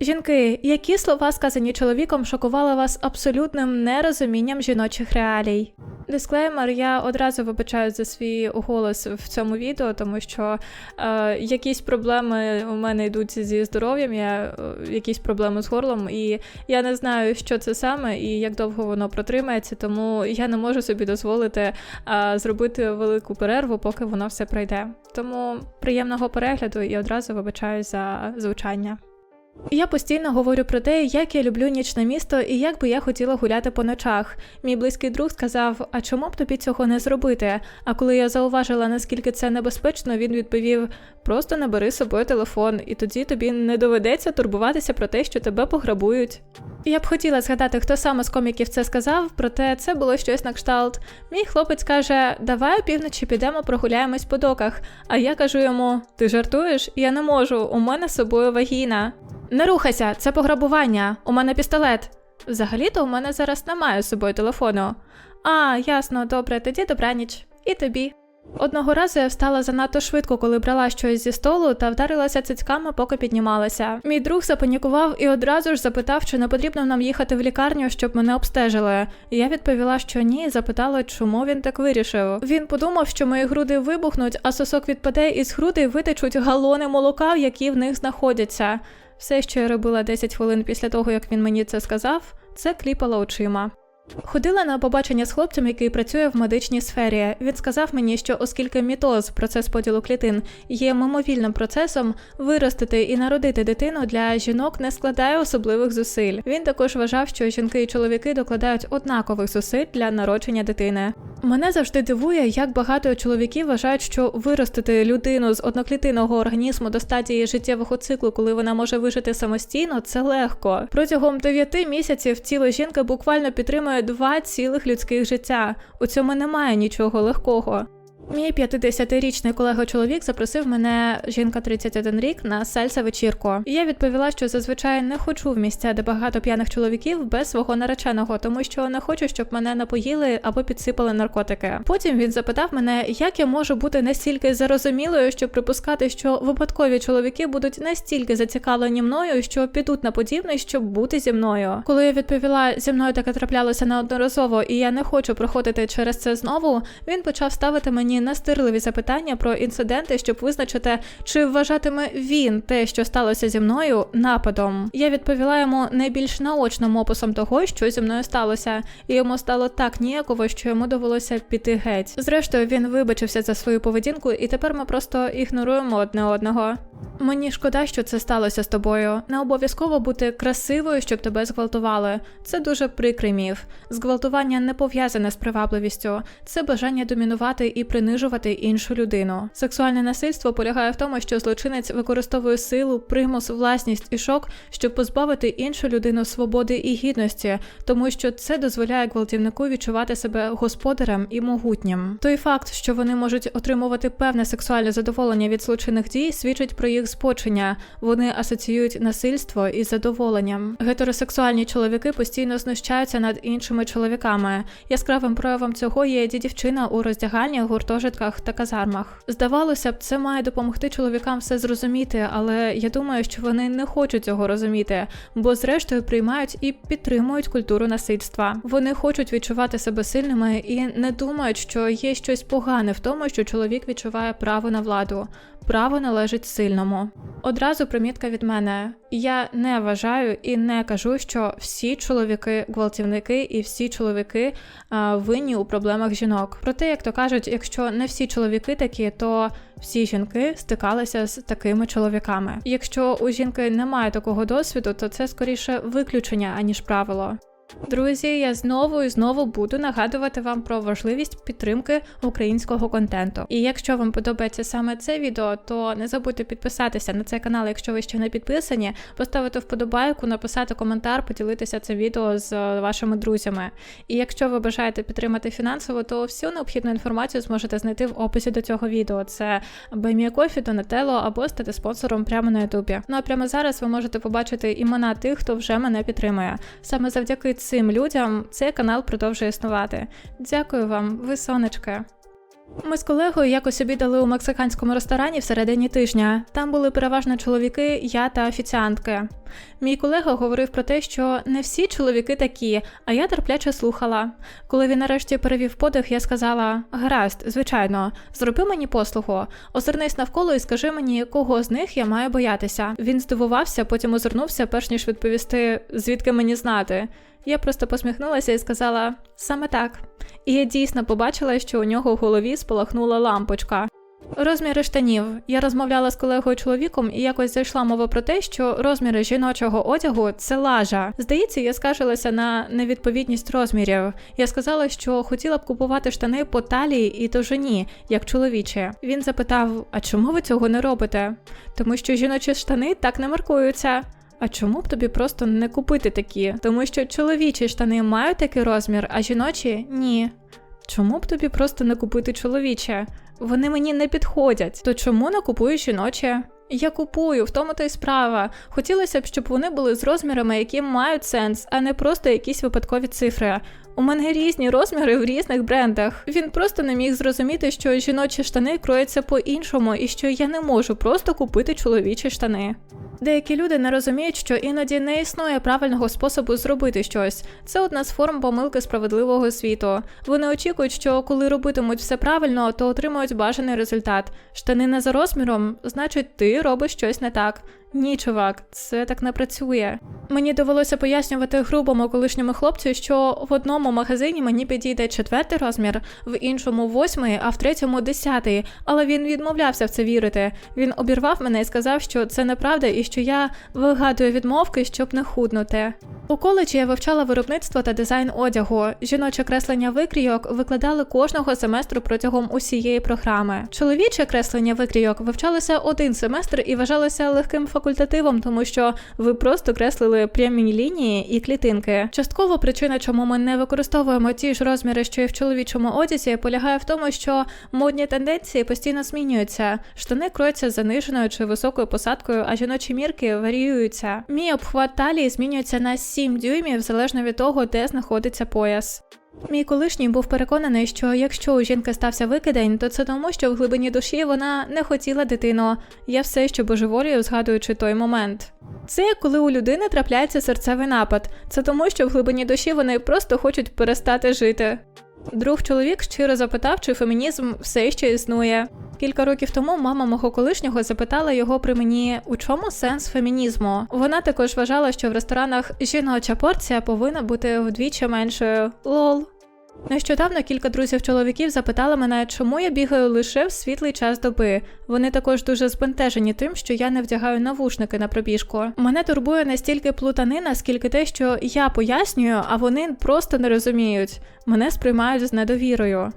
Жінки, які слова, сказані чоловіком, шокували вас абсолютним нерозумінням жіночих реалій? Дисклеймер, я одразу вибачаю за свій голос в цьому відео, тому що е, якісь проблеми у мене йдуть зі здоров'ям, я, е, якісь проблеми з горлом, і я не знаю, що це саме і як довго воно протримається, тому я не можу собі дозволити е, зробити велику перерву, поки воно все пройде. Тому приємного перегляду і одразу вибачаю за звучання. Я постійно говорю про те, як я люблю нічне місто і як би я хотіла гуляти по ночах. Мій близький друг сказав: А чому б тобі цього не зробити? А коли я зауважила, наскільки це небезпечно, він відповів: просто набери собою телефон, і тоді тобі не доведеться турбуватися про те, що тебе пограбують. Я б хотіла згадати, хто саме з коміків це сказав, проте це було щось на кшталт. Мій хлопець каже: Давай опівночі підемо прогуляємось по доках. А я кажу йому: Ти жартуєш? Я не можу, у мене з собою вагіна. Не рухайся, це пограбування. У мене пістолет. Взагалі-то у мене зараз немає з собою телефону. А, ясно, добре, тоді добраніч. І тобі. Одного разу я встала занадто швидко, коли брала щось зі столу та вдарилася цицьками, поки піднімалася. Мій друг запанікував і одразу ж запитав, чи не потрібно нам їхати в лікарню, щоб мене обстежили. Я відповіла, що ні, і запитала, чому він так вирішив. Він подумав, що мої груди вибухнуть, а сосок відпаде, і з грудей витечуть галони молока, які в них знаходяться. Все, що я робила 10 хвилин після того, як він мені це сказав, це кліпала очима. Ходила на побачення з хлопцем, який працює в медичній сфері. Він сказав мені, що оскільки мітоз, процес поділу клітин, є мимовільним процесом, виростити і народити дитину для жінок не складає особливих зусиль. Він також вважав, що жінки і чоловіки докладають однакових зусиль для народження дитини. Мене завжди дивує, як багато чоловіків вважають, що виростити людину з одноклітинного організму до стадії життєвого циклу, коли вона може вижити самостійно, це легко. Протягом 9 місяців тіло жінки буквально підтримує два цілих людських життя. У цьому немає нічого легкого. Мій 50-річний колега-чоловік запросив мене, жінка 31 рік, на сальса вечірку. Я відповіла, що зазвичай не ходжу в місця, де багато п'яних чоловіків без свого нареченого, тому що не хочу, щоб мене напоїли або підсипали наркотики. Потім він запитав мене, як я можу бути настільки зарозумілою, щоб припускати, що випадкові чоловіки будуть настільки зацікавлені мною, що підуть на подібне, щоб бути зі мною. Коли я відповіла, зі мною таке траплялося неодноразово, і я не хочу проходити через це знову. Він почав ставити мені настирливі запитання про інциденти, щоб визначити, чи вважатиме він те, що сталося зі мною, нападом. Я відповіла йому найбільш наочним описом того, що зі мною сталося, і йому стало так ніяково, що йому довелося піти геть. Зрештою, він вибачився за свою поведінку, і тепер ми просто ігноруємо одне одного. Мені шкода, що це сталося з тобою. Не обов'язково бути красивою, щоб тебе зґвалтували. Це дуже прикрий міф. Зґвалтування не пов'язане з привабливістю, це бажання домінувати і принижувати іншу людину. Сексуальне насильство полягає в тому, що злочинець використовує силу, примус, власність і шок, щоб позбавити іншу людину свободи і гідності, тому що це дозволяє гвалтівнику відчувати себе господарем і могутнім. Той факт, що вони можуть отримувати певне сексуальне задоволення від злочинних дій, свідчить про їх збочення. Вони асоціюють насильство із задоволенням. Гетеросексуальні чоловіки постійно знущаються над іншими чоловіками. Яскравим проявом цього є дівчина у роздягальнях, гуртожитках та казармах. Здавалося б, це має допомогти чоловікам все зрозуміти, але я думаю, що вони не хочуть цього розуміти, бо зрештою приймають і підтримують культуру насильства. Вони хочуть відчувати себе сильними і не думають, що є щось погане в тому, що чоловік відчуває право на владу. Право належить сильному. Одразу примітка від мене. Я не вважаю і не кажу, що всі чоловіки гвалтівники і всі чоловіки а, винні у проблемах жінок. Проте, як то кажуть, якщо не всі чоловіки такі, то всі жінки стикалися з такими чоловіками. Якщо у жінки немає такого досвіду, то це скоріше виключення аніж правило. Друзі, я знову і знову буду нагадувати вам про важливість підтримки українського контенту. І якщо вам подобається саме це відео, то не забудьте підписатися на цей канал, якщо ви ще не підписані, поставити вподобайку, написати коментар, поділитися це відео з вашими друзями. І якщо ви бажаєте підтримати фінансово, то всю необхідну інформацію зможете знайти в описі до цього відео. Це Байміякофі, Донателло або стати спонсором прямо на Ютубі. Ну а прямо зараз ви можете побачити імена тих, хто вже мене підтримує. Саме завдяки цим людям цей канал продовжує існувати. Дякую вам, ви сонечка. Ми з колегою якось обідали у мексиканському ресторані всередині тижня. Там були переважно чоловіки, я та офіціантки. Мій колега говорив про те, що не всі чоловіки такі, а я терпляче слухала. Коли він нарешті перевів подих, я сказала: гаразд, звичайно, зроби мені послугу, озирнись навколо і скажи мені, кого з них я маю боятися. Він здивувався, потім озирнувся, перш ніж відповісти, звідки мені знати. Я просто посміхнулася і сказала саме так. І я дійсно побачила, що у нього в голові спалахнула лампочка. Розміри штанів. Я розмовляла з колегою чоловіком і якось зайшла мова про те, що розміри жіночого одягу це лажа. Здається, я скаржилася на невідповідність розмірів. Я сказала, що хотіла б купувати штани по талії і довжині, як чоловічі. Він запитав: А чому ви цього не робите? Тому що жіночі штани так не маркуються. А чому б тобі просто не купити такі? Тому що чоловічі штани мають такий розмір, а жіночі ні. Чому б тобі просто не купити чоловіче? Вони мені не підходять. То чому не купую жіночі? Я купую, в тому то й справа. Хотілося б, щоб вони були з розмірами, які мають сенс, а не просто якісь випадкові цифри. У мене різні розміри в різних брендах. Він просто не міг зрозуміти, що жіночі штани кроються по-іншому, і що я не можу просто купити чоловічі штани. Деякі люди не розуміють, що іноді не існує правильного способу зробити щось. Це одна з форм помилки справедливого світу. Вони очікують, що коли робитимуть все правильно, то отримують бажаний результат. Штани не за розміром, значить, ти робиш щось не так. Ні, чувак, це так не працює. Мені довелося пояснювати грубому колишньому хлопцю, що в одному магазині мені підійде четвертий розмір, в іншому восьмий, а в третьому десятий. Але він відмовлявся в це вірити. Він обірвав мене і сказав, що це неправда і що я вигадую відмовки, щоб не худнути. У коледжі я вивчала виробництво та дизайн одягу. Жіноче креслення викрійок викладали кожного семестру протягом усієї програми. Чоловіче креслення викрійок вивчалося один семестр і вважалося легким факультативом, тому що ви просто креслили прямі лінії і клітинки. Частково причина, чому ми не використовуємо ті ж розміри, що і в чоловічому одязі, полягає в тому, що модні тенденції постійно змінюються. Штани кроються заниженою чи високою посадкою, а жіночі мірки варіюються. Мій обхват талії змінюється на 7 дюймів залежно від того, де знаходиться пояс. Мій колишній був переконаний, що якщо у жінки стався викидень, то це тому, що в глибині душі вона не хотіла дитину. Я все ще божеволію, згадуючи той момент. Це коли у людини трапляється серцевий напад. Це тому, що в глибині душі вони просто хочуть перестати жити. Друг чоловік щиро запитав, чи фемінізм все ще існує. Кілька років тому мама мого колишнього запитала його при мені, у чому сенс фемінізму. Вона також вважала, що в ресторанах жіноча порція повинна бути вдвічі меншою. Лол. Нещодавно кілька друзів-чоловіків запитали мене, чому я бігаю лише в світлий час доби. Вони також дуже збентежені тим, що я не вдягаю навушники на пробіжку. Мене турбує не стільки плутанина, скільки те, що я пояснюю, а вони просто не розуміють. Мене сприймають з недовірою.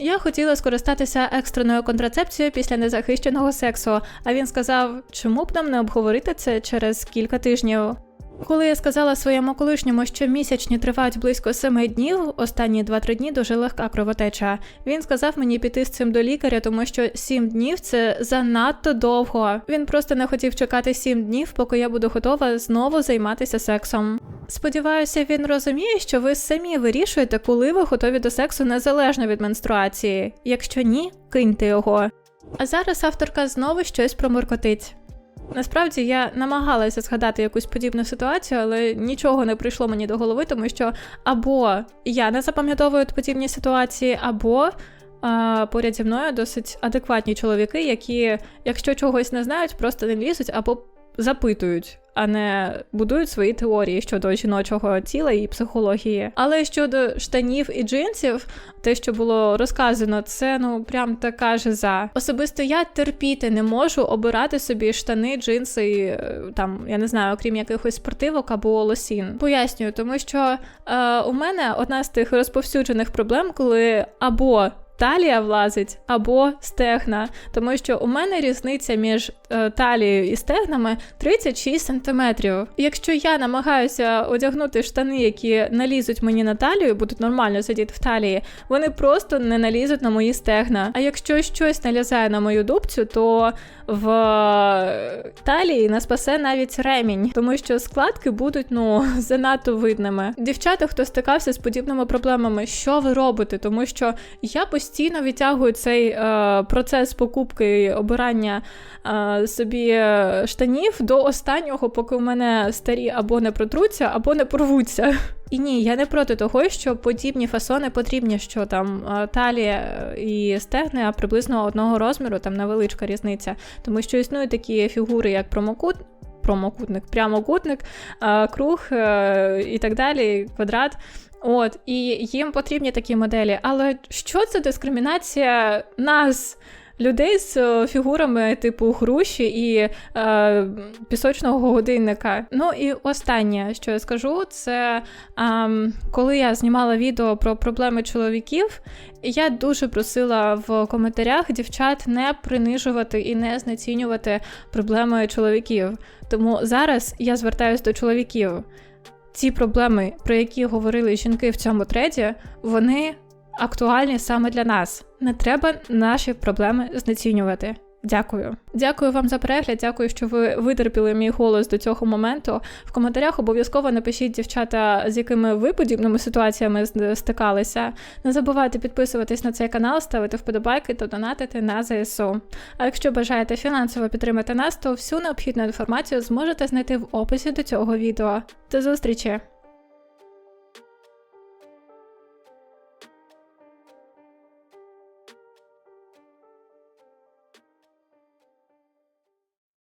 Я хотіла скористатися екстреною контрацепцією після незахищеного сексу, а він сказав, чому б нам не обговорити це через кілька тижнів. Коли я сказала своєму колишньому, що місячні тривають близько семи днів, останні 2-3 дні дуже легка кровотеча. Він сказав мені піти з цим до лікаря, тому що 7 днів це занадто довго. Він просто не хотів чекати 7 днів, поки я буду готова знову займатися сексом. Сподіваюся, він розуміє, що ви самі вирішуєте, коли ви готові до сексу незалежно від менструації. Якщо ні, киньте його. А зараз авторка знову щось проморкотить. Насправді я намагалася згадати якусь подібну ситуацію, але нічого не прийшло мені до голови, тому що або я не запам'ятовую подібні ситуації, або а, поряд зі мною досить адекватні чоловіки, які, якщо чогось не знають, просто не лізуть або запитують. А не будують свої теорії щодо жіночого тіла і психології. Але щодо штанів і джинсів, те, що було розказано, це ну прям така жиза. Особисто я терпіти не можу обирати собі штани, джинси, е, там я не знаю, окрім якихось спортивок або лосін. Пояснюю, тому що е, у мене одна з тих розповсюджених проблем, коли або талія влазить або стегна, тому що у мене різниця між е, талією і стегнами 36 сантиметрів. Якщо я намагаюся одягнути штани, які налізуть мені на талію, будуть нормально сидіти в талії, вони просто не налізуть на мої стегна. А якщо щось налізає на мою дубцю, то в е, талії не спасе навіть ремінь, тому що складки будуть ну занадто видними. Дівчата, хто стикався з подібними проблемами, що ви робите? Тому що я постійно відтягую цей е, процес покупки і обирання е, собі е, штанів до останнього, поки у мене старі або не протруться, або не порвуться. І ні, я не проти того, що подібні фасони потрібні, що там е, талія е, і стегни приблизно одного розміру, там невеличка різниця. Тому що існують такі фігури, як промокут. Промокутник, прямокутник, круг і так далі, квадрат. От, і їм потрібні такі моделі. Але що це дискримінація нас, людей з е, фігурами типу груші і е, пісочного годинника? Ну і останнє, що я скажу, це е, коли я знімала відео про проблеми чоловіків, я дуже просила в коментарях дівчат не принижувати і не знецінювати проблеми чоловіків. Тому зараз я звертаюся до чоловіків. Ці проблеми, про які говорили жінки в цьому треді, вони актуальні саме для нас. Не треба наші проблеми знецінювати. Дякую. Дякую вам за перегляд. Дякую, що ви витерпіли мій голос до цього моменту. В коментарях обов'язково напишіть дівчата, з якими ви подібними ситуаціями стикалися. Не забувайте підписуватись на цей канал, ставити вподобайки та донатити на ЗСУ. А якщо бажаєте фінансово підтримати нас, то всю необхідну інформацію зможете знайти в описі до цього відео. До зустрічі!